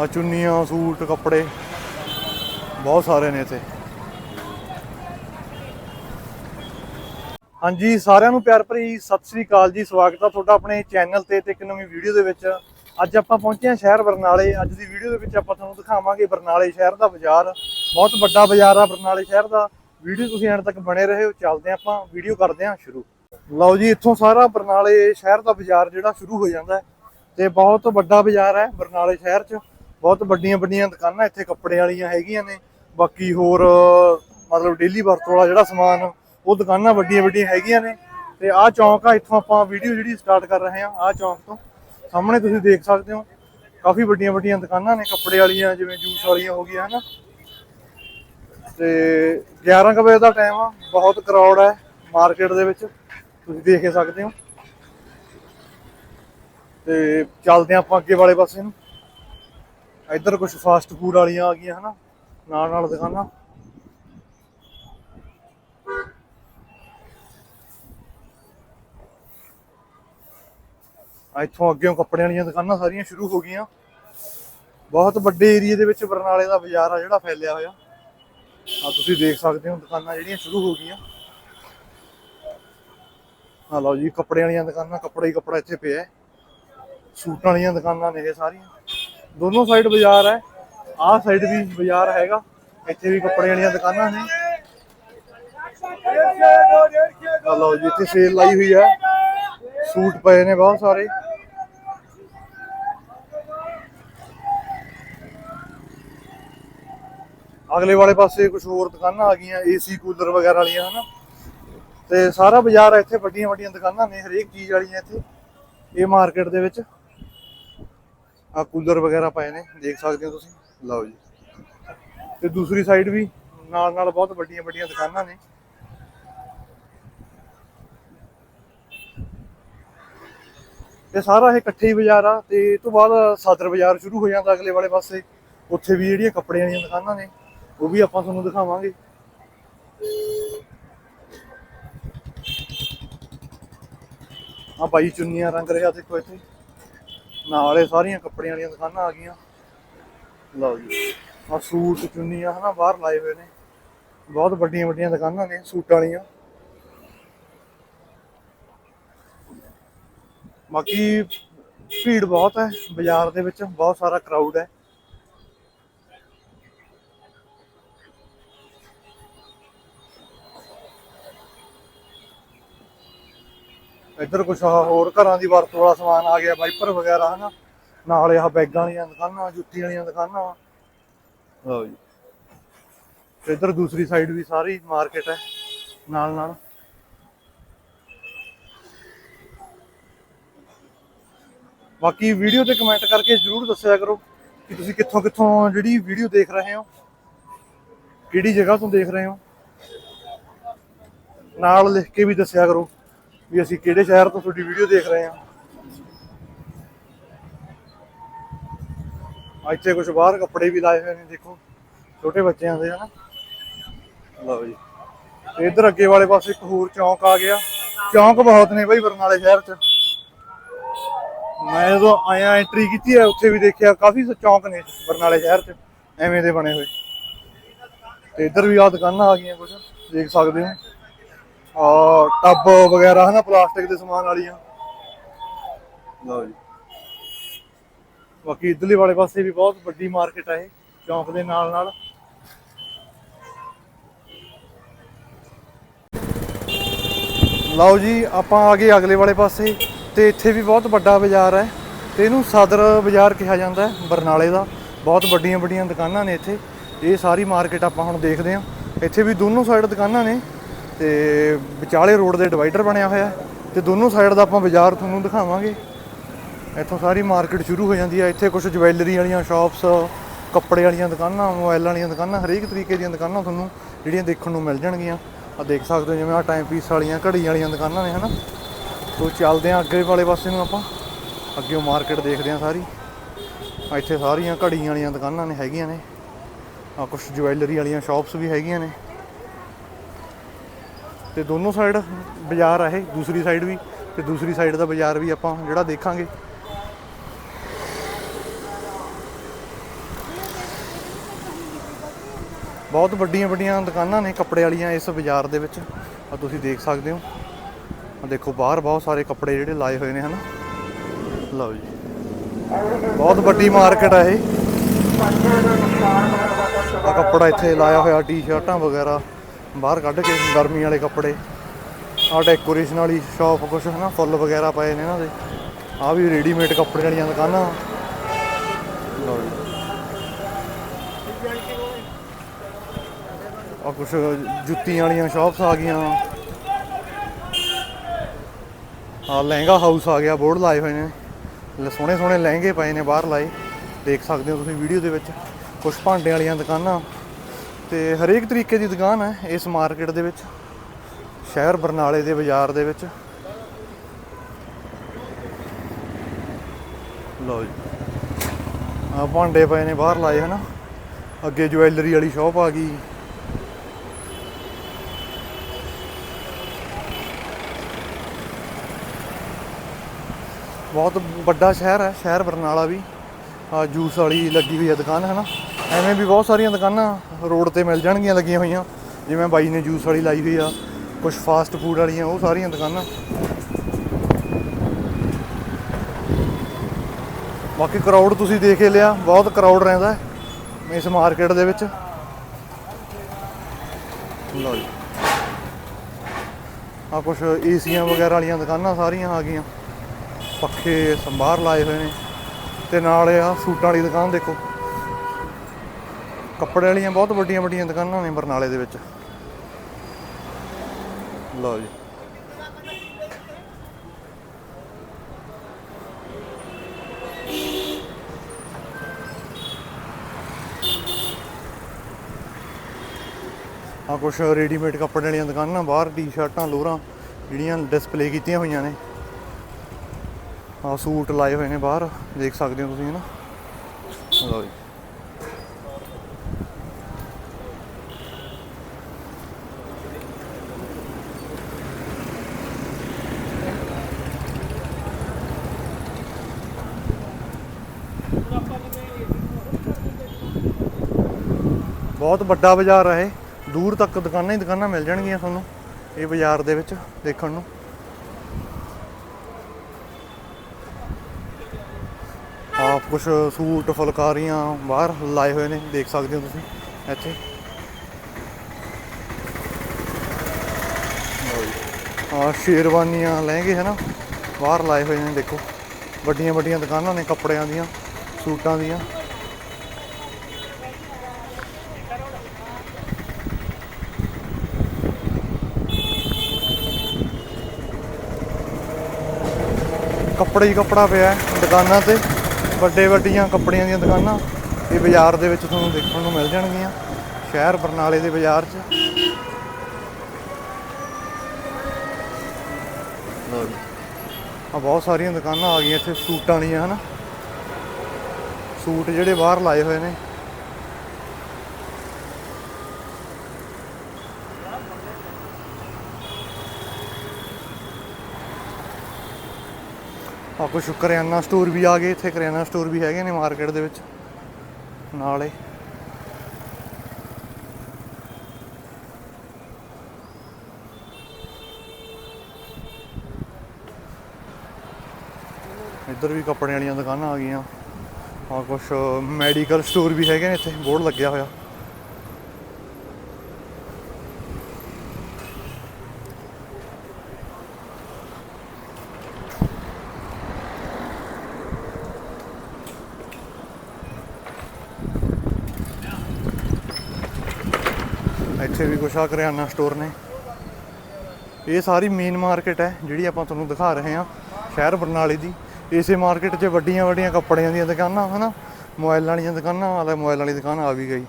ਆ ਚੁੰਨੀਆਂ, ਸੂਟ, ਕੱਪੜੇ, ਬਹੁਤ ਸਾਰੇ ਨੇ ਇੱਥੇ। ਹਾਂਜੀ, ਸਾਰਿਆਂ ਨੂੰ ਪਿਆਰ ਭਰੀ ਸਤਿ ਸ੍ਰੀ ਅਕਾਲ ਜੀ, ਸਵਾਗਤ ਆ ਤੁਹਾਡਾ ਆਪਣੇ ਚੈਨਲ ਤੇ ਤੇ ਇੱਕ ਨਵੀਂ ਵੀਡੀਓ ਦੇ ਵਿੱਚ। ਅੱਜ ਆਪਾਂ ਪਹੁੰਚੇ ਹਾਂ ਸ਼ਹਿਰ ਬਰਨਾਲੇ। ਅੱਜ ਦੀ ਵੀਡੀਓ ਦੇ ਵਿੱਚ ਆਪਾਂ ਤੁਹਾਨੂੰ ਦਿਖਾਵਾਂਗੇ ਬਰਨਾਲੇ ਸ਼ਹਿਰ ਦਾ ਬਾਜ਼ਾਰ। ਬਹੁਤ ਵੱਡਾ ਬਾਜ਼ਾਰ ਆ ਬਰਨਾਲੇ ਸ਼ਹਿਰ ਦਾ। ਵੀਡੀਓ ਤੁਸੀਂ ਐਂਡ ਤੱਕ ਬਣੇ ਰਹੋ, ਚੱਲਦੇ ਹਾਂ ਆਪਾਂ, ਵੀਡੀਓ ਕਰਦੇ ਹਾਂ ਸ਼ੁਰੂ। ਲਓ ਜੀ, ਇੱਥੋਂ ਸਾਰਾ ਬਰਨਾਲੇ ਸ਼ਹਿਰ ਦਾ ਬਾਜ਼ਾਰ ਜਿਹੜਾ ਸ਼ੁਰੂ ਹੋ ਜਾਂਦਾ ਹੈ। ਤੇ ਬਹੁਤ ਵੱਡਾ ਬਾਜ਼ਾਰ ਹੈ ਬਰਨਾਲੇ ਸ਼ਹਿਰ 'ਚ। ਬਹੁਤ ਵੱਡੀਆਂ ਵੱਡੀਆਂ ਦੁਕਾਨਾਂ ਇੱਥੇ ਕੱਪੜੇ ਵਾਲੀਆਂ ਹੈਗੀਆਂ ਨੇ। ਬਾਕੀ ਹੋਰ, ਮਤਲਬ ਡੇਲੀ ਵਰਤੋਂ ਵਾਲਾ ਜਿਹੜਾ ਸਮਾਨ, ਉਹ ਦੁਕਾਨਾਂ ਵੱਡੀਆਂ ਵੱਡੀਆਂ ਹੈਗੀਆਂ ਨੇ। ਤੇ ਆਹ ਚੌਂਕ ਆ, ਇੱਥੋਂ ਆਪਾਂ ਵੀਡੀਓ ਜਿਹੜੀ ਸਟਾਰਟ ਕਰ ਰਹੇ ਹਾਂ, ਆਹ ਚੌਂਕ ਤੋਂ। ਸਾਹਮਣੇ ਤੁਸੀਂ ਦੇਖ ਸਕਦੇ ਹੋ, ਕਾਫੀ ਵੱਡੀਆਂ ਵੱਡੀਆਂ ਦੁਕਾਨਾਂ ਨੇ, ਕੱਪੜੇ ਵਾਲੀਆਂ ਜਿਵੇਂ ਜੂਸ ਵਾਲੀਆਂ ਹੋ ਗਈਆਂ, ਹਨਾ। ਤੇ 11 ਕੁ ਵਜੇ ਦਾ ਟਾਈਮ ਆ, ਬਹੁਤ ਕਰਾਊਡ ਹੈ ਮਾਰਕੀਟ ਦੇ ਵਿੱਚ। ਤੁਸੀਂ ਦੇਖ ਸਕਦੇ ਹੋ। ਤੇ ਚੱਲਦੇ ਹਾਂ ਆਪਾਂ ਅੱਗੇ ਵਾਲੇ ਪਾਸੇ ਨੂੰ। ਇੱਧਰ ਕੁਝ ਫਾਸਟ ਫੂਡ ਵਾਲੀਆਂ ਆ ਗਈਆਂ, ਹਨਾ? ਨਾਲ ਨਾਲ ਦੁਕਾਨਾਂ ਇੱਥੋਂ ਅੱਗੇੋਂ ਕੱਪੜਿਆਂ ਵਾਲੀਆਂ ਦੁਕਾਨਾਂ ਸਾਰੀਆਂ ਸ਼ੁਰੂ ਹੋ ਗਈਆਂ। ਬਹੁਤ ਵੱਡੇ ਏਰੀਏ ਦੇ ਵਿੱਚ ਬਰਨਾਲੇ ਦਾ ਬਾਜ਼ਾਰ ਆ ਜਿਹੜਾ ਫੈਲਿਆ ਹੋਇਆ। ਆ ਤੁਸੀਂ ਦੇਖ ਸਕਦੇ ਹੋ ਦੁਕਾਨਾਂ ਜਿਹੜੀਆਂ ਸ਼ੁਰੂ ਹੋ ਗਈਆਂ। ਆ ਲਓ ਜੀ ਕੱਪੜੇ ਵਾਲੀਆਂ ਦੁਕਾਨਾਂ, ਕੱਪੜਾ ਹੀ ਕੱਪੜਾ ਇੱਥੇ ਪਿਆ ਸੂਟਾਂ ਵਾਲੀਆਂ ਦੁਕਾਨਾਂ ਨੇ ਇਹ ਸਾਰੀਆਂ। ਦੋਨੋਂ ਸਾਈਡ ਬਾਜ਼ਾਰ ਹੈ। ਆਹ ਸਾਈਡ ਵੀ ਬਾਜ਼ਾਰ ਹੈਗਾ। ਇੱਥੇ ਵੀ ਕੱਪੜੇ ਵਾਲੀਆਂ ਦੁਕਾਨਾਂ ਨੇ। ਲਓ ਜੀ, ਇੱਥੇ ਸੇਲ ਲਾਈ ਹੋਈ ਹੈ। ਸੂਟ ਪਏ ਨੇ ਬਹੁਤ ਸਾਰੇ। ਅਗਲੇ ਵਾਲੇ ਪਾਸੇ ਕੁਝ ਹੋਰ ਦੁਕਾਨਾਂ ਆ ਗਈਆਂ ਏਸੀ ਕੂਲਰ ਵਗੈਰਾ ਵਾਲੀਆਂ, ਹਨਾ। ਤੇ ਸਾਰਾ ਬਾਜ਼ਾਰ ਇੱਥੇ ਵੱਡੀਆਂ ਵੱਡੀਆਂ ਦੁਕਾਨਾਂ ਨੇ, ਹਰੇਕ ਚੀਜ਼ ਵਾਲੀਆਂ ਇੱਥੇ। ਇਹ ਮਾਰਕੀਟ ਦੇ ਵਿੱਚ। ਆ ਕੂਲਰ ਵਗੈਰਾ ਪਏ ਨੇ, ਦੇਖ ਸਕਦੇ ਹੋ ਤੁਸੀਂ। ਲਓ ਜੀ। ਤੇ ਦੂਸਰੀ ਸਾਈਡ ਵੀ ਨਾਲ ਨਾਲ ਬਹੁਤ ਵੱਡੀਆਂ ਵੱਡੀਆਂ ਦੁਕਾਨਾਂ ਨੇ। ਇਹ ਸਾਰਾ ਇਹ ਇਕੱਠੇ ਹੀ ਬਾਜ਼ਾਰ ਆ ਤੇ ਇਹ ਤੋਂ ਬਾਅਦ ਸਾਦਰ ਬਾਜ਼ਾਰ ਸ਼ੁਰੂ ਹੋ ਜਾਂਦਾ ਅਗਲੇ ਵਾਲੇ ਪਾਸੇ। ਉੱਥੇ ਵੀ ਜਿਹੜੀਆਂ ਕੱਪੜਿਆਂ ਦੀਆਂ ਦੁਕਾਨਾਂ ਨੇ, ਉਹ ਵੀ ਆਪਾਂ ਤੁਹਾਨੂੰ ਦਿਖਾਵਾਂਗੇ। ਆ ਬਾਈ ਚੁੰਨੀਆਂ ਰੰਗ ਰਿਹਾ ਦੇਖੋ ਇੱਥੇ। ਨਾਲ ਇਹ ਸਾਰੀਆਂ ਕੱਪੜਿਆਂ ਵਾਲੀਆਂ ਦੁਕਾਨਾਂ ਆ ਗਈਆਂ। ਲਓ ਜੀ ਆ ਸੂਟ ਚੁੰਨੀਆਂ ਹਨਾ, ਬਾਹਰ ਲਾਏ ਹੋਏ ਨੇ। ਬਹੁਤ ਵੱਡੀਆਂ ਵੱਡੀਆਂ ਦੁਕਾਨਾਂ ਨੇ ਸੂਟਾਂ ਵਾਲੀਆਂ। ਬਾਕੀ ਭੀੜ ਬਹੁਤ ਹੈ, ਬਾਜ਼ਾਰ ਦੇ ਵਿੱਚ ਬਹੁਤ ਸਾਰਾ ਕਰਾਊਡ ਹੈ। ਇੱਧਰ ਆਹ ਹੋਰ ਘਰਾਂ ਦੀ ਵਰਤੋਂ ਵਾਲਾ ਸਮਾਨ ਆ ਗਿਆ ਵਾਈਪਰ ਵਗੈਰਾ ਹਨਾ? ਨਾਲ ਇਹ ਬੈਗਾਂ ਵਾਲੀਆਂ ਦੁਕਾਨਾਂ ਜੁੱਤੀ ਵਾਲੀਆਂ ਦੁਕਾਨਾਂ। ਲਓ ਜੀ। ਤੇ ਇੱਧਰ ਦੂਸਰੀ ਸਾਈਡ ਵੀ ਸਾਰੀ ਮਾਰਕੀਟ ਹੈ ਨਾਲ ਨਾਲ। ਬਾਕੀ ਵੀਡੀਓ ਤੇ ਕਮੈਂਟ ਕਰਕੇ ਜਰੂਰ ਦੱਸਿਆ ਕਰੋ ਕਿ ਤੁਸੀਂ ਕਿੱਥੋਂ ਕਿੱਥੋਂ ਜਿਹੜੀ ਵੀਡੀਓ ਦੇਖ ਰਹੇ ਹੋ ਕਿਹੜੀ ਜਗ੍ਹਾ ਤੋਂ ਦੇਖ ਰਹੇ ਹੋ। ਨਾਲ ਲਿਖ ਕੇ ਵੀ ਦੱਸਿਆ ਕਰੋ। ਵੀ ਅਸੀਂ ਕਿਹੜੇ ਸ਼ਹਿਰ ਤੋਂ ਤੁਹਾਡੀ ਵੀਡੀਓ ਦੇਖ ਰਹੇ ਹਾਂ। ਆ ਇੱਥੇ ਕੁਝ ਬਾਹਰ ਕੱਪੜੇ ਵੀ ਲਾਏ ਹੋਏ ਨੇ, ਦੇਖੋ, ਛੋਟੇ ਬੱਚਿਆਂ ਦੇ, ਹਨਾ। ਲਓ ਜੀ। ਇਧਰ ਅੱਗੇ ਵਾਲੇ ਪਾਸੇ ਇੱਕ ਹੋਰ ਚੌਂਕ ਆ ਗਿਆ। ਚੌਂਕ ਬਹੁਤ ਨੇ ਬਈ ਬਰਨਾਲੇ ਸ਼ਹਿਰ 'ਚ। ਮੈਂ ਜਦੋਂ ਆਇਆ ਐਂਟਰੀ ਕੀਤੀ ਹੈ, ਉੱਥੇ ਵੀ ਦੇਖਿਆ, ਕਾਫੀ ਚੌਂਕ ਨੇ ਬਰਨਾਲੇ ਸ਼ਹਿਰ 'ਚ, ਐਵੇਂ ਦੇ ਬਣੇ ਹੋਏ। ਤੇ ਇੱਧਰ ਵੀ ਆ ਦੁਕਾਨਾਂ ਆ ਗਈਆਂ ਕੁਝ ਦੇਖ ਸਕਦੇ ਹੋ। ਆ ਟੱਬ ਵਗੈਰਾ ਹਨਾ, ਪਲਾਸਟਿਕ ਦੇ ਸਮਾਨ ਵਾਲੀਆਂ। ਲਓ ਜੀ। ਬਾਕੀ ਇਧਰਲੇ ਵਾਲੇ ਪਾਸੇ ਵੀ ਬਹੁਤ ਵੱਡੀ ਮਾਰਕੀਟ ਹੈ ਇਹ, ਚੌਂਕ ਦੇ ਨਾਲ ਨਾਲ ਲਓ ਜੀ, ਆਪਾਂ ਆ ਗਏ ਅਗਲੇ ਵਾਲੇ ਪਾਸੇ, ਤੇ ਇੱਥੇ ਵੀ ਬਹੁਤ ਵੱਡਾ ਬਾਜ਼ਾਰ ਹੈ। ਤੇ ਇਹਨੂੰ ਸਦਰ ਬਾਜ਼ਾਰ ਕਿਹਾ ਜਾਂਦਾ ਹੈ, ਬਰਨਾਲੇ ਦਾ। ਬਹੁਤ ਵੱਡੀਆਂ ਵੱਡੀਆਂ ਦੁਕਾਨਾਂ ਨੇ ਇੱਥੇ। ਇਹ ਸਾਰੀ ਮਾਰਕੀਟ ਆਪਾਂ ਹੁਣ ਦੇਖਦੇ ਹਾਂ। ਇੱਥੇ ਵੀ ਦੋਨੋਂ ਸਾਈਡ ਦੁਕਾਨਾਂ ਨੇ। ਤੇ ਵਿਚਾਲੇ ਰੋਡ ਦੇ ਡਿਵਾਈਡਰ ਬਣਿਆ ਹੋਇਆ ਹੈ ਤੇ ਦੋਨੋਂ ਸਾਈਡ ਦਾ ਆਪਾਂ ਬਾਜ਼ਾਰ ਤੁਹਾਨੂੰ ਦਿਖਾਵਾਂਗੇ। ਇੱਥੋਂ ਸਾਰੀ ਮਾਰਕੀਟ ਸ਼ੁਰੂ ਹੋ ਜਾਂਦੀ ਹੈ। ਇੱਥੇ ਕੁਝ ਜਵੈਲਰੀ ਵਾਲੀਆਂ ਸ਼ਾਪਸ ਕੱਪੜੇ ਵਾਲੀਆਂ ਦੁਕਾਨਾਂ, ਮੋਬਾਈਲਾਂ ਵਾਲੀਆਂ ਦੁਕਾਨਾਂ, ਹਰੇਕ ਤਰੀਕੇ ਦੀਆਂ ਦੁਕਾਨਾਂ ਤੁਹਾਨੂੰ ਜਿਹੜੀਆਂ ਦੇਖਣ ਨੂੰ ਮਿਲ ਜਾਣਗੀਆਂ। ਆ ਦੇਖ ਸਕਦੇ ਹੋ ਜਿਵੇਂ ਆ ਟਾਈਮ ਪੀਸ ਵਾਲੀਆਂ, ਘੜੀ ਵਾਲੀਆਂ ਦੁਕਾਨਾਂ ਨੇ, ਹਨਾ? ਤੋ ਚੱਲਦੇ ਆ ਅੱਗੇ ਵਾਲੇ ਪਾਸੇ ਨੂੰ ਆਪਾਂ। ਅੱਗੇ ਉਹ ਮਾਰਕੀਟ ਦੇਖਦੇ ਆ ਸਾਰੀ। ਆ ਇੱਥੇ ਸਾਰੀਆਂ ਘੜੀਆਂ ਵਾਲੀਆਂ ਦੁਕਾਨਾਂ ਨੇ, ਹੈਗੀਆਂ ਨੇ। ਆ ਕੁਝ ਜਵੈਲਰੀ ਵਾਲੀਆਂ ਸ਼ਾਪਸ ਵੀ ਹੈਗੀਆਂ ਨੇ। ਤੇ ਦੋਨੋਂ ਸਾਈਡ ਬਾਜ਼ਾਰ ਆ ਇਹ, ਦੂਸਰੀ ਸਾਈਡ ਵੀ ਤੇ ਦੂਸਰੀ ਸਾਈਡ ਦਾ ਬਾਜ਼ਾਰ ਵੀ ਆਪਾਂ ਜਿਹੜਾ ਦੇਖਾਂਗੇ। ਬਹੁਤ ਵੱਡੀਆਂ ਵੱਡੀਆਂ ਦੁਕਾਨਾਂ ਨੇ ਕੱਪੜੇ ਵਾਲੀਆਂ ਇਸ ਬਾਜ਼ਾਰ ਦੇ ਵਿੱਚ। ਆ ਤੁਸੀਂ ਦੇਖ ਸਕਦੇ ਹੋ। ਆ ਦੇਖੋ, ਬਾਹਰ ਬਹੁਤ ਸਾਰੇ ਕੱਪੜੇ ਜਿਹੜੇ ਲਾਏ ਹੋਏ ਨੇ, ਹਨ? ਲਓ ਜੀ। ਬਹੁਤ ਵੱਡੀ ਮਾਰਕੀਟ ਆ ਇਹ। ਆ ਕੱਪੜਾ ਇੱਥੇ ਲਾਇਆ ਹੋਇਆ ਟੀ-ਸ਼ਰਟਾਂ ਵਗੈਰਾ। ਬਾਹਰ ਕੱਢ ਕੇ ਗਰਮੀ ਵਾਲੇ ਕੱਪੜੇ ਆ ਡੈਕੋਰੇਸ਼ਨ ਵਾਲੀ ਸ਼ਾਪ ਕੁਛ, ਹਨਾ, ਫੁੱਲ ਵਗੈਰਾ ਪਏ ਨੇ ਇਹਨਾਂ ਦੇ। ਆ ਵੀ ਰੈਡੀਮੇਡ ਕੱਪੜੇ ਵਾਲੀਆਂ ਦੁਕਾਨਾਂ। ਲਓ ਆ ਕੁਛ ਜੁੱਤੀਆਂ ਵਾਲੀਆਂ ਸ਼ਾਪਸ ਆ ਗਈਆਂ। ਆ ਲਹਿੰਗਾ ਹਾਊਸ ਆ ਗਿਆ, ਬੋਰਡ ਲਾਏ ਹੋਏ ਨੇ। ਸੋਹਣੇ ਸੋਹਣੇ ਲਹਿੰਗੇ ਪਏ ਨੇ ਬਾਹਰ ਲਾਏ। ਦੇਖ ਸਕਦੇ ਹੋ ਤੁਸੀਂ ਵੀਡੀਓ ਦੇ ਵਿੱਚ। ਕੁਝ ਭਾਂਡੇ ਵਾਲੀਆਂ ਦੁਕਾਨਾਂ। ਤੇ ਹਰੇਕ ਤਰੀਕੇ ਦੀ ਦੁਕਾਨ ਹੈ ਇਸ ਮਾਰਕੀਟ ਦੇ ਵਿੱਚ, ਸ਼ਹਿਰ ਬਰਨਾਲੇ ਦੇ ਬਾਜ਼ਾਰ ਦੇ ਵਿੱਚ। ਲਓ ਜੀ। ਆ ਭਾਂਡੇ ਪਏ ਨੇ, ਬਾਹਰ ਲਾਏ ਹਨਾ। ਅੱਗੇ ਜੁਐਲਰੀ ਵਾਲੀ ਸ਼ਾਪ ਆ ਗਈ। ਬਹੁਤ ਵੱਡਾ ਸ਼ਹਿਰ ਹੈ, ਸ਼ਹਿਰ ਬਰਨਾਲਾ ਵੀ। ਆ ਜੂਸ ਵਾਲੀ ਲੱਗੀ ਹੋਈ ਹੈ ਦੁਕਾਨ ਹੈ ਨਾ ਐਵੇਂ ਵੀ ਬਹੁਤ ਸਾਰੀਆਂ ਦੁਕਾਨਾਂ ਰੋਡ ਤੇ ਮਿਲ ਜਾਣਗੀਆਂ ਲੱਗੀਆਂ ਹੋਈਆਂ। ਜਿਵੇਂ ਬਾਈ ਨੇ ਜੂਸ ਵਾਲੀ ਲਾਈ ਹੋਈ ਆ ਕੁਝ ਫਾਸਟ ਫੂਡ ਵਾਲੀਆਂ, ਉਹ ਸਾਰੀਆਂ ਦੁਕਾਨਾਂ। ਬਾਕੀ ਕਰਾਊਡ ਤੁਸੀਂ ਦੇਖ ਲਿਆ, ਬਹੁਤ ਕਰਾਊਡ ਰਹਿੰਦਾ ਇਸ ਮਾਰਕੀਟ ਦੇ ਵਿੱਚ। ਲਓ ਜੀ। ਆ ਕੁਝ ਏਸੀਆਂ ਵਗੈਰਾ ਵਾਲੀਆਂ ਦੁਕਾਨਾਂ ਸਾਰੀਆਂ ਆ ਗਈਆਂ। ਪੱਖੇ ਸੰਭਾਰ ਲਾਏ ਹੋਏ ਨੇ। ਤੇ ਨਾਲ ਆ ਸੂਟਾਂ ਵਾਲੀ ਦੁਕਾਨ ਦੇਖੋ। ਕੱਪੜੇ ਵਾਲੀਆਂ ਬਹੁਤ ਵੱਡੀਆਂ ਵੱਡੀਆਂ ਦੁਕਾਨਾਂ ਨੇ ਬਰਨਾਲੇ ਦੇ ਵਿੱਚ। ਲਓ ਜੀ। ਆ ਕੁਛ ਰੈਡੀਮੇਡ ਕੱਪੜੇ ਵਾਲੀਆਂ ਦੁਕਾਨਾਂ, ਬਾਹਰ ਟੀ-ਸ਼ਰਟਾਂ, ਲੋਰਾਂ ਜਿਹੜੀਆਂ ਡਿਸਪਲੇ ਕੀਤੀਆਂ ਹੋਈਆਂ ਨੇ। ਆ ਸੂਟ ਲਾਏ ਹੋਏ ਨੇ ਬਾਹਰ, ਦੇਖ ਸਕਦੇ ਹੋ ਤੁਸੀਂ ਨਾ ਲਓ ਜੀ। ਬਹੁਤ ਵੱਡਾ ਬਾਜ਼ਾਰ ਹੈ ਇਹ। ਦੂਰ ਤੱਕ ਦੁਕਾਨਾਂ ਹੀ ਦੁਕਾਨਾਂ ਮਿਲ ਜਾਣਗੀਆਂ ਤੁਹਾਨੂੰ, ਇਹ ਬਾਜ਼ਾਰ ਦੇ ਵਿੱਚ ਦੇਖਣ ਨੂੰ। ਆਪ ਕੁਝ ਸੂਟ, ਫੁਲਕਾਰੀਆਂ ਬਾਹਰ ਲਾਏ ਹੋਏ ਨੇ, ਦੇਖ ਸਕਦੇ ਹੋ ਤੁਸੀਂ ਇੱਥੇ। ਆ ਸ਼ੇਰਵਾਨੀਆਂ ਲਹਿੰਗੇ, ਹੈ ਨਾ? ਬਾਹਰ ਲਾਏ ਹੋਏ ਨੇ, ਦੇਖੋ। ਵੱਡੀਆਂ ਵੱਡੀਆਂ ਦੁਕਾਨਾਂ ਨੇ ਕੱਪੜਿਆਂ ਦੀਆਂ, ਸੂਟਾਂ ਦੀਆਂ। ਕੱਪੜੇ ਹੀ ਕੱਪੜਾ ਪਿਆ ਦੁਕਾਨਾਂ ਤੇ, ਵੱਡੇ ਵੱਡੀਆਂ ਕੱਪੜਿਆਂ ਦੀਆਂ ਦੁਕਾਨਾਂ। ਇਹ ਬਾਜ਼ਾਰ ਦੇ ਵਿੱਚ ਤੁਹਾਨੂੰ ਦੇਖਣ ਨੂੰ ਮਿਲ ਜਾਣਗੀਆਂ, ਸ਼ਹਿਰ ਬਰਨਾਲੇ ਦੇ ਬਾਜ਼ਾਰ 'ਚ। ਲਓ ਜੀ। ਆ ਬਹੁਤ ਸਾਰੀਆਂ ਦੁਕਾਨਾਂ ਆ ਗਈਆਂ ਇੱਥੇ, ਸੂਟਾਂ ਵਾਲੀਆਂ, ਹਨਾ। ਸੂਟ ਜਿਹੜੇ ਬਾਹਰ ਲਾਏ ਹੋਏ ਨੇ। ਆ ਕੁਛ ਕਰਿਆਨਾ ਸਟੋਰ ਵੀ ਆ ਗਏ, ਇੱਥੇ ਕਰਿਆਨਾ ਸਟੋਰ ਵੀ ਹੈਗੇ ਨੇ ਮਾਰਕੀਟ ਦੇ ਵਿੱਚ। ਨਾਲੇ। ਇੱਧਰ ਵੀ ਕੱਪੜੇ ਵਾਲੀਆਂ ਦੁਕਾਨਾਂ ਆ ਗਈਆਂ। ਆ ਕੁਛ ਮੈਡੀਕਲ ਸਟੋਰ ਵੀ ਹੈਗੇ ਨੇ ਇੱਥੇ ਬੋਰਡ ਲੱਗਿਆ ਹੋਇਆ। ਇੱਥੇ ਕਰਿਆਨਾ ਸਟੋਰ ਨੇ। ਇਹ ਸਾਰੀ ਮੇਨ ਮਾਰਕੀਟ ਹੈ, ਜਿਹੜੀ ਆਪਾਂ ਤੁਹਾਨੂੰ ਦਿਖਾ ਰਹੇ ਹਾਂ, ਸ਼ਹਿਰ ਬਰਨਾਲੇ ਦੀ। ਇਸੇ ਮਾਰਕੀਟ 'ਚ ਵੱਡੀਆਂ ਵੱਡੀਆਂ ਕੱਪੜਿਆਂ ਦੀਆਂ ਦੁਕਾਨਾਂ, ਹਨਾ? ਮੋਬਾਈਲਾਂ ਵਾਲੀਆਂ ਦੁਕਾਨਾਂ ਵਾਲਾ ਮੋਬਾਈਲ ਵਾਲੀ ਦੁਕਾਨ ਆ ਵੀ ਗਈ।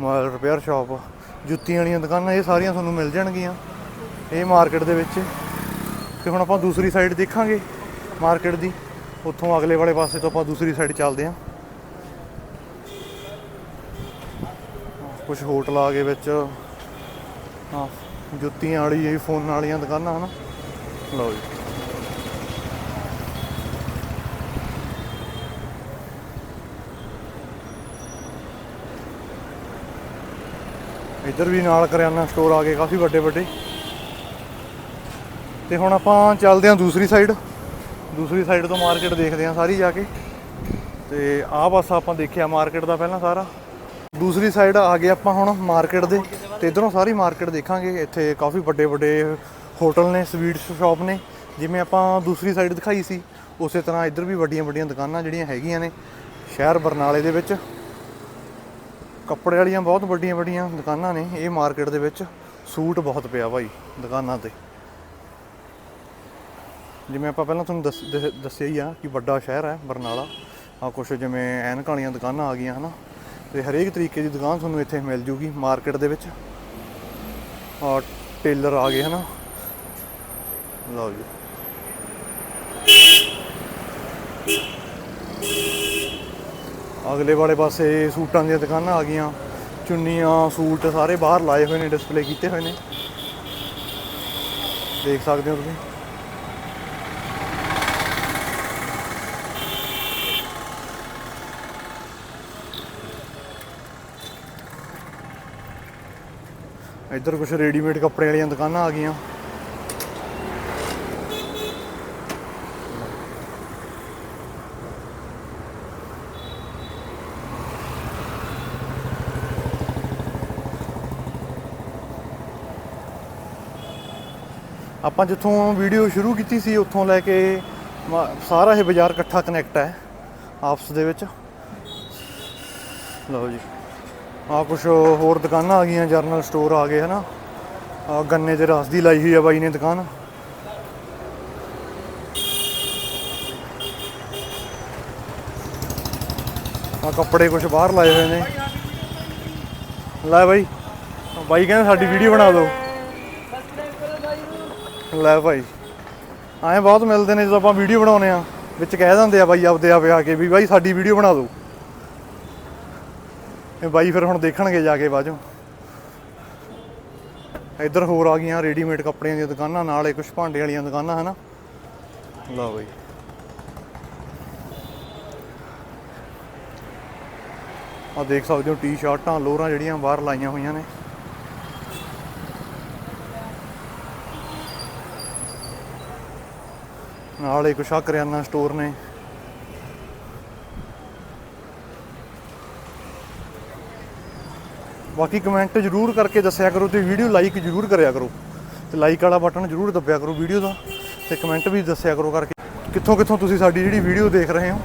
ਮੋਬਾਈਲ ਰਿਪੇਅਰ ਸ਼ਾਪ ਜੁੱਤੀਆਂ ਵਾਲੀਆਂ ਦੁਕਾਨਾਂ, ਇਹ ਸਾਰੀਆਂ ਤੁਹਾਨੂੰ ਮਿਲ ਜਾਣਗੀਆਂ। ਇਹ ਮਾਰਕੀਟ ਦੇ ਵਿੱਚ। ਤੇ ਹੁਣ ਆਪਾਂ ਦੂਸਰੀ ਸਾਈਡ ਦੇਖਾਂਗੇ ਮਾਰਕੀਟ ਦੀ। ਉੱਥੋਂ ਅਗਲੇ ਵਾਲੇ ਪਾਸੇ ਤੋਂ ਆਪਾਂ ਦੂਸਰੀ ਸਾਈਡ ਚੱਲਦੇ ਹਾਂ। ਕੁਝ ਹੋਟਲ ਆ ਗਏ ਵਿੱਚ। ਹਾਂ, ਜੁੱਤੀਆਂ ਵਾਲੀ ਇਹ ਫੋਨ ਵਾਲੀਆਂ ਦੁਕਾਨਾਂ ਹਨ। ਲਓ ਜੀ। ਇੱਧਰ ਵੀ ਨਾਲ ਕਰਿਆਨਾ ਸਟੋਰ ਆ ਗਏ, ਕਾਫੀ ਵੱਡੇ ਵੱਡੇ। ਤੇ ਹੁਣ ਆਪਾਂ ਚੱਲਦੇ ਹਾਂ ਦੂਸਰੀ ਸਾਈਡ ਦੂਸਰੀ ਸਾਈਡ ਤੋਂ ਮਾਰਕੀਟ ਦੇਖਦੇ ਹਾਂ ਸਾਰੀ ਜਾ ਕੇ। ਤੇ ਆਹ ਪਾਸਾ ਆਪਾਂ ਦੇਖਿਆ ਮਾਰਕੀਟ ਦਾ ਪਹਿਲਾਂ ਸਾਰਾ। ਦੂਸਰੀ ਸਾਈਡ ਆ ਗਏ ਆਪਾਂ ਹੁਣ ਮਾਰਕੀਟ ਦੇ। ਤੇ ਇਧਰੋਂ ਸਾਰੀ ਮਾਰਕੀਟ ਦੇਖਾਂਗੇ, ਇੱਥੇ ਕਾਫੀ ਵੱਡੇ ਵੱਡੇ ਹੋਟਲ ਨੇ ਸਵੀਟਸ ਸ਼ਾਪ ਨੇ, ਜਿਵੇਂ ਆਪਾਂ ਦੂਸਰੀ ਸਾਈਡ ਦਿਖਾਈ ਸੀ, ਉਸੇ ਤਰ੍ਹਾਂ ਇੱਧਰ ਵੀ ਵੱਡੀਆਂ ਵੱਡੀਆਂ ਦੁਕਾਨਾਂ ਜਿਹੜੀਆਂ ਹੈਗੀਆਂ ਨੇ, ਸ਼ਹਿਰ ਬਰਨਾਲੇ ਦੇ ਵਿੱਚ। ਕੱਪੜੇ ਵਾਲੀਆਂ ਬਹੁਤ ਵੱਡੀਆਂ ਵੱਡੀਆਂ ਦੁਕਾਨਾਂ ਨੇ, ਇਹ ਮਾਰਕੀਟ ਦੇ ਵਿੱਚ ਸੂਟ ਬਹੁਤ ਪਿਆ ਭਾਈ ਦੁਕਾਨਾਂ ਤੇ। ਜਿਵੇਂ ਆਪਾਂ ਪਹਿਲਾਂ ਤੁਹਾਨੂੰ ਦੱਸ- ਦੱਸਿਆ ਹੀ ਆ ਕਿ ਵੱਡਾ ਸ਼ਹਿਰ ਹੈ ਬਰਨਾਲਾ। ਆ ਕੁਛ ਜਿਵੇਂ ਐਨਕਾਂ ਵਾਲੀਆਂ ਦੁਕਾਨਾਂ ਆ ਗਈਆਂ, ਹਨਾ? ਤੇ ਹਰੇਕ ਤਰੀਕੇ ਦੀ ਦੁਕਾਨ ਤੁਹਾਨੂੰ ਇੱਥੇ ਮਿਲ ਜੂਗੀ, ਮਾਰਕੀਟ ਦੇ ਵਿੱਚ। ਆ ਟੇਲਰ ਆ ਗਏ, ਹਨਾ? ਲਓ ਜੀ। ਅਗਲੇ ਵਾਲੇ ਪਾਸੇ ਸੂਟਾਂ ਦੀਆਂ ਦੁਕਾਨਾਂ ਆ ਗਈਆਂ। ਚੁੰਨੀਆਂ, ਸੂਟ ਸਾਰੇ ਬਾਹਰ ਲਾਏ ਹੋਏ ਨੇ, ਡਿਸਪਲੇ ਕੀਤੇ ਹੋਏ ਨੇ। ਦੇਖ ਸਕਦੇ ਹੋ ਤੁਸੀਂ। ਇੱਧਰ ਕੁਝ ਰੈਡੀਮੇਡ ਕੱਪੜੇ ਵਾਲੀਆਂ ਦੁਕਾਨਾਂ ਆ ਗਈਆਂ। ਆਪਾਂ ਜਿੱਥੋਂ ਵੀਡੀਓ ਸ਼ੁਰੂ ਕੀਤੀ ਸੀ, ਉੱਥੋਂ ਲੈ ਕੇ ਸਾਰਾ ਇਹ ਬਾਜ਼ਾਰ ਇਕੱਠਾ ਕਨੈਕਟ ਹੈ, ਆਪਸ ਦੇ ਵਿੱਚ। ਲਓ ਜੀ। ਆ ਕੁਝ ਹੋਰ ਦੁਕਾਨਾਂ ਆ ਗਈਆਂ, ਜਰਨਲ ਸਟੋਰ ਆ ਗਏ, ਹਨਾ? ਆ ਗੰਨੇ ਦੇ ਰਸ ਦੀ ਲਾਈ ਹੋਈ ਆ ਬਾਈ ਨੇ ਦੁਕਾਨ। ਆ ਕੱਪੜੇ ਕੁਝ ਬਾਹਰ ਲਾਏ ਹੋਏ ਨੇ। ਲੈ ਬਾਈ ਬਾਈ ਕਹਿੰਦਾ ਸਾਡੀ ਵੀਡੀਓ ਬਣਾ ਦਿਓ। ਲੈ ਭਾਈ, ਐਂ ਬਹੁਤ ਮਿਲਦੇ ਨੇ ਜਦੋਂ ਆਪਾਂ ਵੀਡੀਓ ਬਣਾਉਨੇ ਆ ਵਿੱਚ ਕਹਿ ਦਿੰਦੇ ਆ ਬਾਈ ਆਪਦੇ ਆਪੇ ਆ ਕੇ ਵੀ ਬਾਈ ਸਾਡੀ ਵੀਡੀਓ ਬਣਾ ਦਿਓ। ਇਹ ਬਾਈ ਫਿਰ ਹੁਣ ਦੇਖਣਗੇ ਜਾ ਕੇ ਬਾਜੋਂ ਇੱਧਰ ਹੋਰ ਆ ਗਈਆਂ ਰੈਡੀਮੇਡ ਕੱਪੜਿਆਂ ਦੀਆਂ ਦੁਕਾਨਾਂ, ਨਾਲੇ ਹੀ ਕੁਝ ਭਾਂਡੇ ਵਾਲੀਆਂ ਦੁਕਾਨਾਂ, ਹਨਾ? ਲਓ ਬਾਈ। ਆ ਦੇਖ ਸਕਦੇ ਹੋ ਟੀ-ਸ਼ਰਟਾਂ ਲੋਰਾਂ ਜਿਹੜੀਆਂ ਬਾਹਰ ਲਾਈਆਂ ਹੋਈਆਂ ਨੇ। ਨਾਲੇ ਕੁਛ ਆ ਕਰਿਆਨਾ ਸਟੋਰ ਨੇ। ਬਾਕੀ ਕਮੈਂਟ ਜਰੂਰ ਕਰਕੇ ਦੱਸਿਆ ਕਰੋ ਤੇ ਵੀਡੀਓ ਲਾਈਕ ਜਰੂਰ ਕਰਿਆ ਕਰੋ। ਤੇ ਲਾਈਕ ਵਾਲਾ ਬਟਨ ਜਰੂਰ ਦੱਬਿਆ ਕਰੋ ਵੀਡੀਓ ਦਾ ਤੇ ਕਮੈਂਟ ਵੀ ਦੱਸਿਆ ਕਰੋ ਕਰਕੇ। ਕਿੱਥੋਂ ਕਿੱਥੋਂ ਤੁਸੀਂ ਸਾਡੀ ਜਿਹੜੀ ਵੀਡੀਓ ਦੇਖ ਰਹੇ ਹੋ?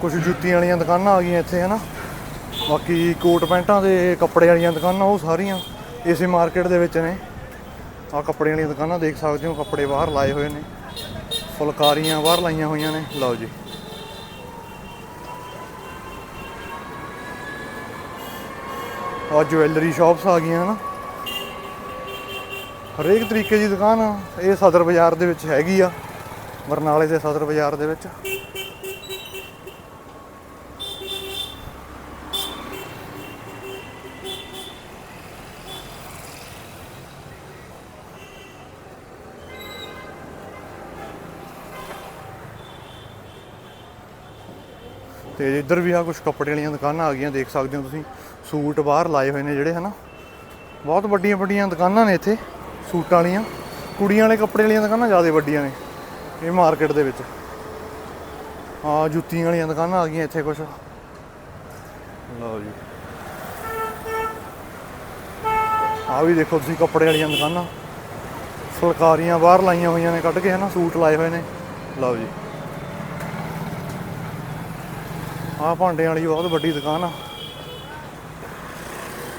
ਕੁਝ ਜੁੱਤੀਆਂ ਵਾਲੀਆਂ ਦੁਕਾਨਾਂ ਆ ਗਈਆਂ ਇੱਥੇ, ਹਨਾ? ਬਾਕੀ ਕੋਟ ਪੈਂਟਾਂ ਦੇ ਕੱਪੜੇ ਵਾਲੀਆਂ ਦੁਕਾਨਾਂ, ਉਹ ਸਾਰੀਆਂ ਇਸੇ ਮਾਰਕੀਟ ਦੇ ਵਿੱਚ ਨੇ। ਆ ਕੱਪੜੇ ਵਾਲੀਆਂ ਦੁਕਾਨਾਂ ਦੇਖ ਸਕਦੇ ਹੋ, ਕੱਪੜੇ ਬਾਹਰ ਲਾਏ ਹੋਏ ਨੇ। ਫੁਲਕਾਰੀਆਂ ਬਾਹਰ ਲਾਈਆਂ ਹੋਈਆਂ ਨੇ, ਲਓ ਜੀ। ਆ ਜੁਐਲਰੀ ਸ਼ਾਪਸ ਆ ਗਈਆਂ ਨਾ। ਹਰੇਕ ਤਰੀਕੇ ਦੀ ਦੁਕਾਨ ਆ। ਇਹ ਸਦਰ ਬਾਜ਼ਾਰ ਦੇ ਵਿੱਚ ਹੈਗੀ ਆ। ਬਰਨਾਲੇ ਦੇ ਸਦਰ ਬਾਜ਼ਾਰ ਦੇ ਵਿੱਚ। ਤੇ ਇੱਧਰ ਵੀ ਆ ਕੁਝ ਕੱਪੜੇ ਵਾਲੀਆਂ ਦੁਕਾਨਾਂ ਆ ਗਈਆਂ, ਦੇਖ ਸਕਦੇ ਹੋ ਤੁਸੀਂ। ਸੂਟ ਬਾਹਰ ਲਾਏ ਹੋਏ ਨੇ ਜਿਹੜੇ ਹਨਾ। ਬਹੁਤ ਵੱਡੀਆਂ ਵੱਡੀਆਂ ਦੁਕਾਨਾਂ ਨੇ ਇੱਥੇ ਸੂਟਾਂ ਵਾਲੀਆਂ। ਕੁੜੀਆਂ ਵਾਲੇ ਕੱਪੜੇ ਵਾਲੀਆਂ ਦੁਕਾਨਾਂ ਜ਼ਿਆਦਾ ਵੱਡੀਆਂ ਨੇ ਇਹ ਮਾਰਕੀਟ ਦੇ ਵਿੱਚ। ਆ ਜੁੱਤੀਆਂ ਵਾਲੀਆਂ ਦੁਕਾਨਾਂ ਆ ਗਈਆਂ ਇੱਥੇ ਕੁਝ ਲਓ ਜੀ। ਆ ਵੀ ਦੇਖੋ ਤੁਸੀਂ ਕੱਪੜੇ ਵਾਲੀਆਂ ਦੁਕਾਨਾਂ। ਫੁਲਕਾਰੀਆਂ ਬਾਹਰ ਲਾਈਆਂ ਹੋਈਆਂ ਨੇ ਕੱਢ ਕੇ ਹਨਾ ਸੂਟ ਲਾਏ ਹੋਏ ਨੇ। ਲਓ ਜੀ। ਆਹ ਭਾਂਡਿਆਂ ਵਾਲੀ ਬਹੁਤ ਵੱਡੀ ਦੁਕਾਨ ਆ।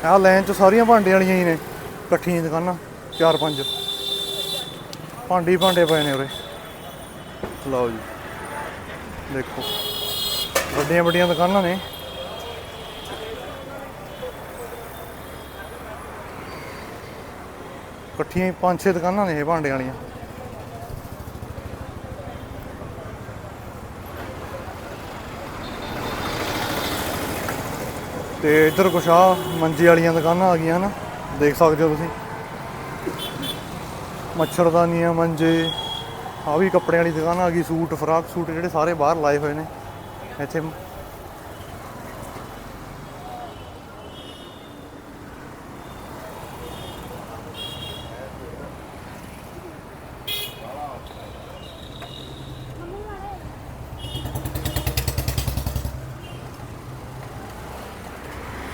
ਆਹ ਲਾਈਨ 'ਚ ਸਾਰੀਆਂ ਭਾਂਡੇ ਵਾਲੀਆਂ ਹੀ ਨੇ। ਇਕੱਠੀਆਂ ਦੁਕਾਨਾਂ, ਚਾਰ ਪੰਜ। ਭਾਂਡੇ ਭਾਂਡੇ ਪਏ ਨੇ ਉਰੇ। ਲਓ ਜੀ। ਦੇਖੋ। ਵੱਡੀਆਂ ਵੱਡੀਆਂ ਦੁਕਾਨਾਂ ਨੇ। ਇਕੱਠੀਆਂ ਪੰਜ ਛੇ ਦੁਕਾਨਾਂ ਨੇ ਇਹ ਭਾਂਡੇ ਵਾਲੀਆਂ। ਤੇ ਇੱਧਰ ਕੁਛ ਆ, ਮੰਜੇ ਵਾਲੀਆਂ ਦੁਕਾਨਾਂ ਆ ਗਈਆਂ ਨਾ, ਦੇਖ ਸਕਦੇ ਹੋ ਤੁਸੀਂ। ਮੱਛਰਦਾਨੀਆਂ, ਮੰਜੇ, ਆ ਵੀ ਕੱਪੜਿਆਂ ਵਾਲੀ ਦੁਕਾਨ ਆ ਗਈ, ਸੂਟ, ਫਰਾਕ ਸੂਟ ਜਿਹੜੇ ਸਾਰੇ ਬਾਹਰ ਲਾਏ ਹੋਏ ਨੇ। ਇੱਥੇ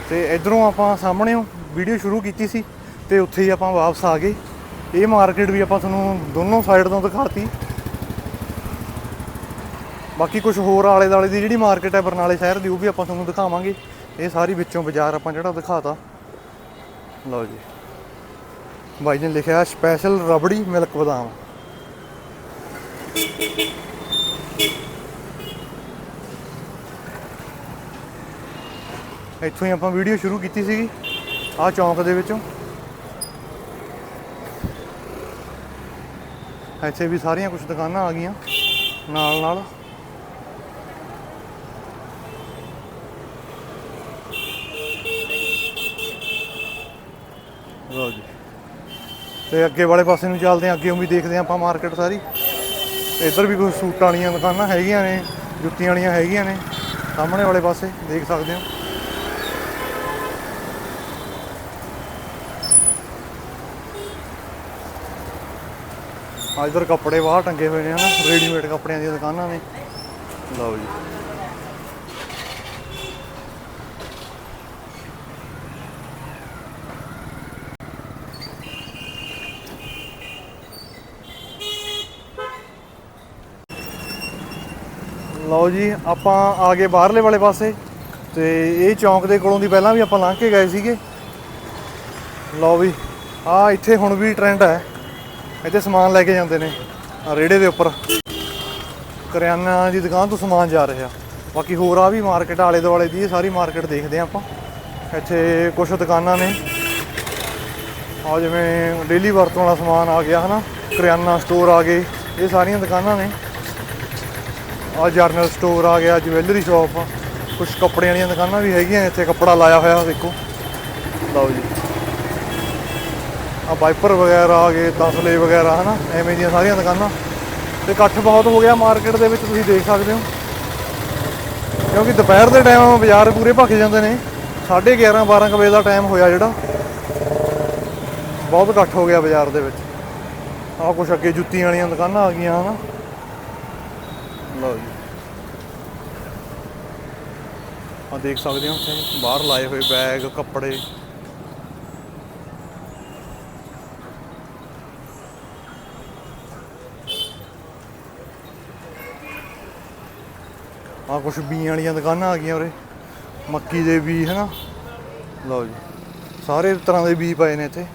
ਤੇ ਇਧਰੋਂ ਆਪਾਂ ਸਾਹਮਣੇ ਵੀਡੀਓ ਸ਼ੁਰੂ ਕੀਤੀ ਸੀ ਤੇ ਉੱਥੇ ਹੀ ਆਪਾਂ ਵਾਪਸ ਆ ਗਏ। ਇਹ ਮਾਰਕੀਟ ਵੀ ਆਪਾਂ ਤੁਹਾਨੂੰ ਦੋਨੋਂ ਸਾਈਡ ਤੋਂ ਦਿਖਾਤੀ। ਬਾਕੀ ਕੁਝ ਹੋਰ ਆਲੇ ਦਾਲੇ ਦੀ ਜਿਹੜੀ ਮਾਰਕੀਟ ਹੈ ਬਰਨਾਲੇ ਸ਼ਹਿਰ ਦੀ, ਉਹ ਵੀ ਆਪਾਂ ਤੁਹਾਨੂੰ ਦਿਖਾਵਾਂਗੇ। ਇਹ ਸਾਰੀ ਵਿੱਚੋਂ ਬਾਜ਼ਾਰ ਆਪਾਂ ਜਿਹੜਾ ਦਿਖਾਤਾ। ਲਓ ਜੀ। ਬਾਈ ਨੇ ਲਿਖਿਆ ਸਪੈਸ਼ਲ ਰਬੜੀ ਮਿਲਕ ਬਦਾਮ। ਇੱਥੋਂ ਹੀ ਆਪਾਂ ਵੀਡੀਓ ਸ਼ੁਰੂ ਕੀਤੀ ਸੀਗੀ, ਆਹ ਚੌਂਕ ਦੇ ਵਿੱਚੋਂ। ਇੱਥੇ ਵੀ ਸਾਰੀਆਂ ਕੁਝ ਦੁਕਾਨਾਂ ਆ ਗਈਆਂ ਨਾਲ ਨਾਲ ਲਓ ਜੀ। ਤੇ ਅੱਗੇ ਵਾਲੇ ਪਾਸੇ ਨੂੰ ਚੱਲਦੇ ਹਾਂ, ਅੱਗੇ ਵੀ ਦੇਖਦੇ ਹਾਂ ਆਪਾਂ ਮਾਰਕੀਟ ਸਾਰੀ। ਤੇ ਇੱਧਰ ਵੀ ਕੁਝ ਸੂਟਾਂ ਵਾਲੀਆਂ ਦੁਕਾਨਾਂ ਹੈਗੀਆਂ ਨੇ, ਜੁੱਤੀਆਂ ਵਾਲੀਆਂ ਹੈਗੀਆਂ ਨੇ। ਸਾਹਮਣੇ ਵਾਲੇ ਪਾਸੇ ਦੇਖ ਸਕਦੇ ਹੋ। ਆ ਇੱਧਰ ਕੱਪੜੇ ਬਾਹਰ ਟੰਗੇ ਹੋਏ ਨੇ ਹਨਾ, ਰੈਡੀਮੇਡ ਕੱਪੜਿਆਂ ਦੀਆਂ ਦੁਕਾਨਾਂ ਨੇ। ਲਓ ਜੀ। ਲਓ ਜੀ, ਆਪਾਂ ਆ ਗਏ ਬਾਹਰਲੇ ਵਾਲੇ ਪਾਸੇ, ਤੇ ਇਹ ਚੌਂਕ ਦੇ ਕੋਲੋਂ ਦੀ ਪਹਿਲਾਂ ਵੀ ਆਪਾਂ ਲੰਘ ਕੇ ਗਏ ਸੀਗੇ। ਲਓ ਵੀ ਆ ਇੱਥੇ ਹੁਣ ਵੀ ਟ੍ਰੈਂਡ ਹੈ। ਇੱਥੇ ਸਮਾਨ ਲੈ ਕੇ ਜਾਂਦੇ ਨੇ, ਆਹ ਰੇੜੇ ਦੇ ਉੱਪਰ। ਕਰਿਆਨਾ ਦੀ ਦੁਕਾਨ ਤੋਂ ਸਮਾਨ ਜਾ ਰਿਹਾ। ਬਾਕੀ ਹੋਰ ਆ ਵੀ ਮਾਰਕੀਟ ਆਲੇ ਦੁਆਲੇ ਦੀ, ਇਹ ਸਾਰੀ ਮਾਰਕੀਟ ਦੇਖਦੇ ਹਾਂ ਆਪਾਂ। ਇੱਥੇ ਕੁਝ ਦੁਕਾਨਾਂ ਨੇ। ਆ ਜਿਵੇਂ ਡੇਲੀ ਵਰਤੋਂ ਵਾਲਾ ਸਮਾਨ ਆ ਗਿਆ, ਹਨਾ? ਕਰਿਆਨਾ ਸਟੋਰ ਆ ਗਏ, ਇਹ ਸਾਰੀਆਂ ਦੁਕਾਨਾਂ ਨੇ। ਆ ਜਰਨਲ ਸਟੋਰ ਆ ਗਿਆ ਜਵੈਲਰੀ ਸ਼ਾਪ ਕੁਝ ਕੱਪੜਿਆਂ ਵਾਲੀਆਂ ਦੁਕਾਨਾਂ ਵੀ ਹੈਗੀਆਂ, ਇੱਥੇ ਕੱਪੜਾ ਲਾਇਆ ਹੋਇਆ, ਦੇਖੋ। ਲਓ ਜੀ। ਆ ਵਾਈਪਰ ਵਗੈਰਾ ਆ ਗਏ ਤਸਲੇ ਵਗੈਰਾ, ਹਨਾ? ਐਵੇਂ ਦੀਆਂ ਸਾਰੀਆਂ ਦੁਕਾਨਾਂ। ਤੇ ਇਕੱਠ ਬਹੁਤ ਹੋ ਗਿਆ ਮਾਰਕੀਟ ਦੇ ਵਿੱਚ, ਤੁਸੀਂ ਦੇਖ ਸਕਦੇ ਹੋ। ਕਿਉਂਕਿ ਦੁਪਹਿਰ ਦੇ ਟਾਈਮ ਬਾਜ਼ਾਰ ਪੂਰੇ ਭੱਖ ਜਾਂਦੇ ਨੇ। 11:30 12 ਵਜੇ ਦਾ ਟਾਈਮ ਹੋਇਆ ਜਿਹੜਾ। ਬਹੁਤ ਇਕੱਠ ਹੋ ਗਿਆ ਬਾਜ਼ਾਰ ਦੇ ਵਿੱਚ। ਆ ਕੁਛ ਅੱਗੇ ਜੁੱਤੀਆਂ ਵਾਲੀਆਂ ਦੁਕਾਨਾਂ ਆ ਗਈਆਂ, ਹਨਾ? ਲਓ ਜੀ। ਆ ਦੇਖ ਸਕਦੇ ਹੋ ਉੱਥੇ ਬਾਹਰ ਲਾਏ ਹੋਏ ਬੈਗ, ਕੱਪੜੇ। ਆ ਕੁਛ ਬੀਆਂ ਵਾਲੀਆਂ ਦੁਕਾਨਾਂ ਆ ਗਈਆਂ ਉਰੇ। ਮੱਕੀ ਦੇ ਬੀ ਹੈ ਨਾ ਲਓ ਜੀ। ਸਾਰੇ ਤਰ੍ਹਾਂ ਦੇ ਬੀ ਪਏ ਨੇ ਇੱਥੇ।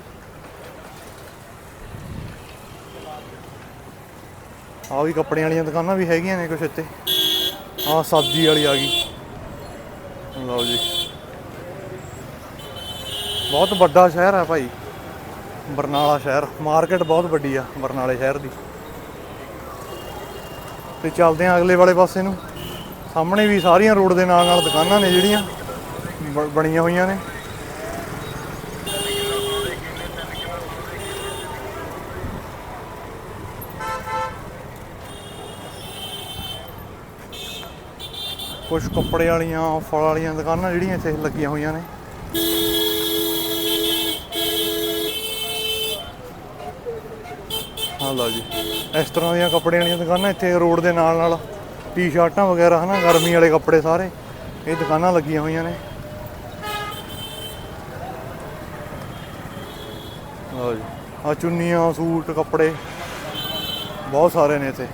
ਆ ਵੀ ਕੱਪੜਿਆਂ ਵਾਲੀਆਂ ਦੁਕਾਨਾਂ ਵੀ ਹੈਗੀਆਂ ਨੇ ਕੁਛ ਇੱਥੇ। ਆ ਸਬਜ਼ੀ ਵਾਲੀ ਆ ਗਈ। ਲਓ ਜੀ। ਬਹੁਤ ਵੱਡਾ ਸ਼ਹਿਰ ਆ ਭਾਈ। ਬਰਨਾਲਾ ਸ਼ਹਿਰ। ਮਾਰਕੀਟ ਬਹੁਤ ਵੱਡੀ ਆ ਬਰਨਾਲੇ ਸ਼ਹਿਰ ਦੀ। ਤੇ ਚੱਲਦੇ ਆ ਅਗਲੇ ਵਾਲੇ ਪਾਸੇ ਨੂੰ। ਸਾਹਮਣੇ ਵੀ ਸਾਰੀਆਂ ਰੋਡ ਦੇ ਨਾਲ ਨਾਲ ਦੁਕਾਨਾਂ ਨੇ ਜਿਹੜੀਆਂ ਬ- ਬਣੀਆਂ ਹੋਈਆਂ ਨੇ। ਕੁਝ ਕੱਪੜੇ ਵਾਲੀਆਂ, ਫਲ ਵਾਲੀਆਂ ਦੁਕਾਨਾਂ ਜਿਹੜੀਆਂ ਇੱਥੇ ਲੱਗੀਆਂ ਹੋਈਆਂ ਨੇ। ਹਾਂ ਲਓ ਜੀ, ਇਸ ਤਰ੍ਹਾਂ ਦੀਆਂ ਕੱਪੜੇ ਵਾਲੀਆਂ ਦੁਕਾਨਾਂ ਇੱਥੇ ਰੋਡ ਦੇ ਨਾਲ ਨਾਲ ਟੀ-ਸ਼ਰਟਾਂ ਵਗੈਰਾ, ਹਨਾ, ਗਰਮੀ ਵਾਲੇ ਕੱਪੜੇ ਸਾਰੇ, ਇਹ ਦੁਕਾਨਾਂ ਲੱਗੀਆਂ ਹੋਈਆਂ ਨੇ। ਲਓ ਜੀ ਆ ਚੁੰਨੀਆਂ, ਸੂਟ, ਕੱਪੜੇ, ਬਹੁਤ ਸਾਰੇ ਨੇ ਇੱਥੇ।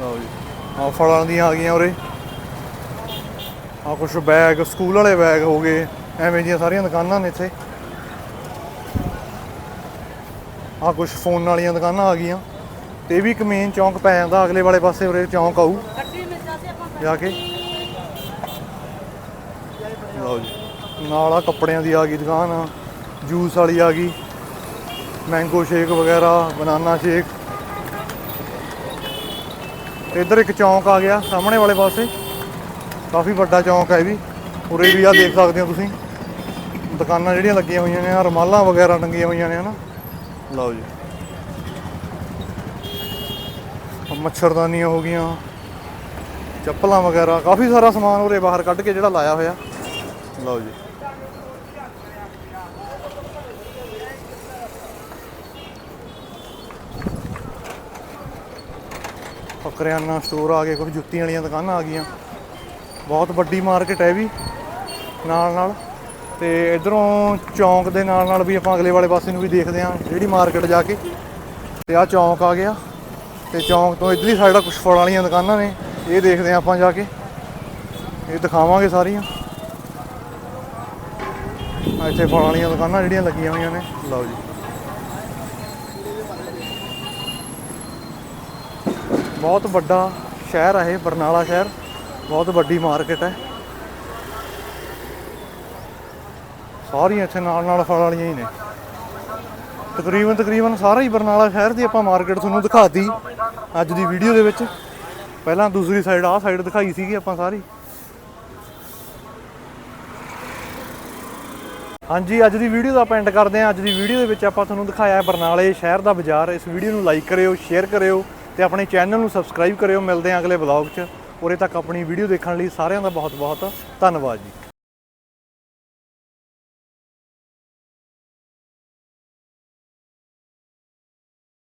ਲਓ ਜੀ ਆ ਫਲਾਂ ਦੀਆਂ ਆ ਗਈਆਂ ਉਰੇ। ਆ ਕੁਛ ਬੈਗ, ਸਕੂਲ ਵਾਲੇ ਬੈਗ ਹੋ ਗਏ, ਐਵੇਂ ਦੀਆਂ ਸਾਰੀਆਂ ਦੁਕਾਨਾਂ ਨੇ ਇੱਥੇ। ਆ ਕੁਛ ਫੋਨ ਵਾਲੀਆਂ ਦੁਕਾਨਾਂ ਆ ਗਈਆਂ। ਤੇ ਇਹ ਵੀ ਇੱਕ ਮੇਨ ਚੌਂਕ ਪੈ ਜਾਂਦਾ, ਅਗਲੇ ਵਾਲੇ ਪਾਸੇ ਉਰੇ ਚੌਂਕ ਆਊ। ਜਾ ਕੇ। ਲਓ ਜੀ, ਨਾਲ ਆ ਕੱਪੜਿਆਂ ਦੀ ਆ ਗਈ ਦੁਕਾਨ, ਜੂਸ ਵਾਲੀ ਆ ਗਈ ਮੈਂਗੋ ਸ਼ੇਕ ਵਗੈਰਾ ਬਨਾਨਾ ਸ਼ੇਕ ਇੱਧਰ ਇੱਕ ਚੌਂਕ ਆ ਗਿਆ, ਸਾਹਮਣੇ ਵਾਲੇ ਪਾਸੇ। ਕਾਫੀ ਵੱਡਾ ਚੌਂਕ ਹੈ ਇਹ ਵੀ। ਉਰੇ ਵੀ ਆ ਦੇਖ ਸਕਦੇ ਹੋ ਤੁਸੀਂ। ਦੁਕਾਨਾਂ ਜਿਹੜੀਆਂ ਲੱਗੀਆਂ ਹੋਈਆਂ ਨੇ ਆ ਰਮਾਲਾਂ ਵਗੈਰਾ ਟੰਗੀਆਂ ਹੋਈਆਂ ਨੇ, ਹਨਾ। ਲਓ ਜੀ। ਮੱਛਰਦਾਨੀਆਂ ਹੋ ਗਈਆਂ। ਚੱਪਲਾਂ ਵਗੈਰਾ, ਕਾਫੀ ਸਾਰਾ ਸਮਾਨ ਉਰੇ ਬਾਹਰ ਕੱਢ ਕੇ ਜਿਹੜਾ ਲਾਇਆ ਹੋਇਆ। ਲਓ ਜੀ। ਕਰਿਆਨਾ ਸਟੋਰ ਆ ਗਏ ਕੁਝ ਜੁੱਤੀਆਂ ਵਾਲੀਆਂ ਦੁਕਾਨਾਂ ਆ ਗਈਆਂ। ਬਹੁਤ ਵੱਡੀ ਮਾਰਕੀਟ ਹੈ ਵੀ। ਨਾਲ ਨਾਲ ਤੇ ਇਧਰੋਂ ਚੌਂਕ ਦੇ ਨਾਲ ਨਾਲ ਵੀ ਆਪਾਂ ਅਗਲੇ ਵਾਲੇ ਪਾਸੇ ਨੂੰ ਵੀ ਦੇਖਦੇ ਹਾਂ, ਜਿਹੜੀ ਮਾਰਕੀਟ ਜਾ ਕੇ। ਤੇ ਆ ਚੌਂਕ ਆ ਗਿਆ। ਤੇ ਚੌਂਕ ਤੋਂ ਇਧਰਲੀ ਸਾਈਡ ਆ ਕੁਝ ਫਲ ਵਾਲੀਆਂ ਦੁਕਾਨਾਂ ਨੇ। ਇਹ ਦੇਖਦੇ ਹਾਂ ਆਪਾਂ ਜਾ ਕੇ। ਇਹ ਦਿਖਾਵਾਂਗੇ ਸਾਰੀਆਂ। ਇੱਥੇ ਫਲ ਵਾਲੀਆਂ ਦੁਕਾਨਾਂ ਜਿਹੜੀਆਂ ਲੱਗੀਆਂ ਹੋਈਆਂ ਨੇ। ਲਓ ਜੀ। ਬਹੁਤ ਵੱਡਾ ਸ਼ਹਿਰ ਹੈ ਇਹ, ਬਰਨਾਲਾ ਸ਼ਹਿਰ। ਬਹੁਤ ਵੱਡੀ ਮਾਰਕੀਟ ਹੈ ਸਾਰੀਆਂ ਇੱਥੇ ਨਾਲ ਨਾਲ ਫਲ ਵਾਲੀਆਂ ਹੀ ਨੇ। ਤਕਰੀਬਨ ਤਕਰੀਬਨ ਸਾਰਾ ਹੀ ਬਰਨਾਲਾ ਸ਼ਹਿਰ ਦੀ ਆਪਾਂ ਮਾਰਕੀਟ ਤੁਹਾਨੂੰ ਦਿਖਾਤੀ ਅੱਜ ਦੀ ਵੀਡੀਓ ਦੇ ਵਿੱਚ। ਪਹਿਲਾਂ ਦੂਸਰੀ ਸਾਈਡ ਆਹ ਸਾਈਡ ਦਿਖਾਈ ਸੀਗੀ ਆਪਾਂ ਸਾਰੀ। ਹਾਂਜੀ, ਅੱਜ ਦੀ ਵੀਡੀਓ ਦਾ ਆਪਾਂ ਐਂਡ ਕਰਦੇ ਹਾਂ। ਅੱਜ ਦੀ ਵੀਡੀਓ ਦੇ ਵਿੱਚ ਆਪਾਂ ਤੁਹਾਨੂੰ ਦਿਖਾਇਆ ਹੈ ਬਰਨਾਲੇ ਸ਼ਹਿਰ ਦਾ ਬਾਜ਼ਾਰ। ਇਸ ਵੀਡੀਓ ਨੂੰ ਲਾਈਕ ਕਰਿਓ ਸ਼ੇਅਰ ਕਰਿਓ ਤੇ ਆਪਣੇ ਚੈਨਲ ਨੂੰ ਸਬਸਕ੍ਰਾਈਬ ਕਰਿਓ। ਮਿਲਦੇ ਹਾਂ ਅਗਲੇ ਵਲੌਗ 'ਚ। ਉਰੇ ਤੱਕ ਆਪਣੀ ਵੀਡੀਓ ਦੇਖਣ ਲਈ ਸਾਰਿਆਂ ਦਾ ਬਹੁਤ ਬਹੁਤ ਧੰਨਵਾਦ ਜੀ।